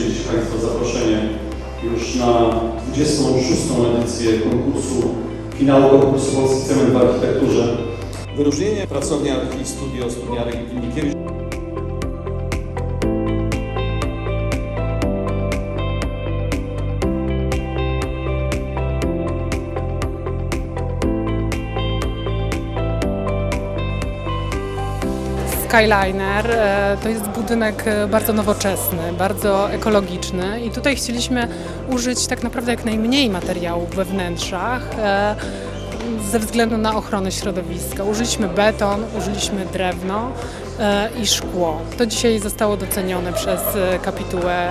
przyjęć Państwa zaproszenie już na 26. edycję konkursu, finału konkursu Polski Cement w Architekturze. Wyróżnienie pracowni Archi Studio Studniarek i Winnikiewicz. Skyliner e, to jest budynek e, bardzo nowoczesny, bardzo ekologiczny i tutaj chcieliśmy użyć tak naprawdę jak najmniej materiałów we wnętrzach e, ze względu na ochronę środowiska. Użyliśmy beton, użyliśmy drewno i szkło. To dzisiaj zostało docenione przez kapitułę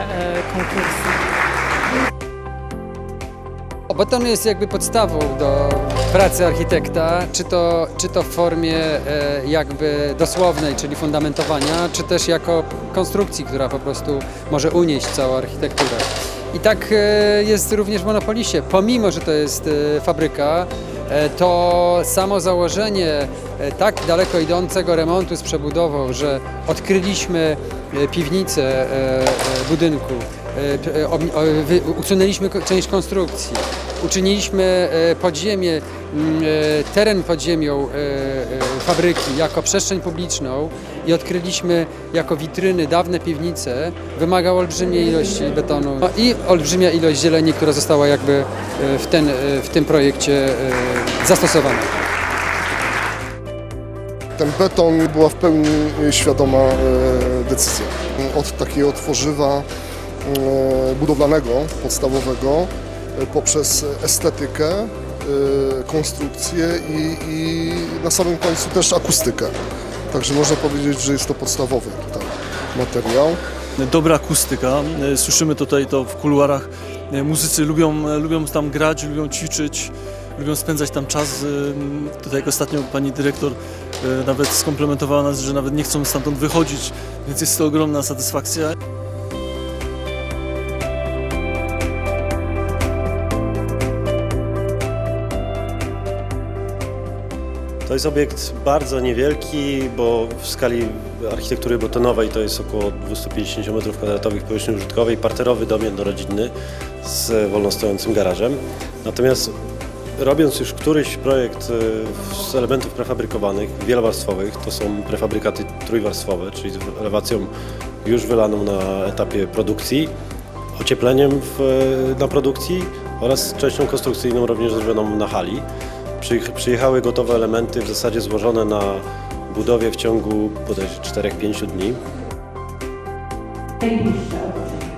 konkursu. Beton jest jakby podstawą do pracy architekta, czy to, czy to w formie e, jakby dosłownej, czyli fundamentowania, czy też jako konstrukcji, która po prostu może unieść całą architekturę. I tak e, jest również w Monopolisie. Pomimo, że to jest e, fabryka, e, to samo założenie e, tak daleko idącego remontu z przebudową, że odkryliśmy e, piwnicę e, e, budynku, e, e, usunęliśmy część konstrukcji, uczyniliśmy e, podziemie, mm, teren pod ziemią fabryki jako przestrzeń publiczną i odkryliśmy jako witryny dawne piwnice, wymagał olbrzymiej ilości betonu no i olbrzymia ilość zieleni, która została jakby w, ten, w tym projekcie zastosowana. Ten beton była w pełni świadoma decyzja. Od takiego tworzywa budowlanego, podstawowego, e, poprzez estetykę, e, konstrukcję i, i na samym końcu też akustykę. Także można powiedzieć, że jest to podstawowy tutaj materiał. dobra akustyka. E, Słyszymy tutaj to w kuluarach. E, Muzycy lubią, e, lubią tam grać, lubią ćwiczyć, lubią spędzać tam czas. E, Tutaj jak ostatnio pani dyrektor e, nawet skomplementowała nas, że nawet nie chcą stamtąd wychodzić, więc jest to ogromna satysfakcja. To jest obiekt bardzo niewielki, bo w skali architektury betonowej to jest około 250 m2 powierzchni użytkowej, parterowy dom jednorodzinny z wolnostojącym garażem. Natomiast robiąc już któryś projekt y, z elementów prefabrykowanych, wielowarstwowych, to są prefabrykaty trójwarstwowe, czyli z elewacją już wylaną na etapie produkcji, ociepleniem w, na produkcji oraz częścią konstrukcyjną również zrobioną na hali. Przyjech- Przyjechały gotowe elementy, w zasadzie złożone na budowie w ciągu bodajże 4-5 dni. Otoczenie.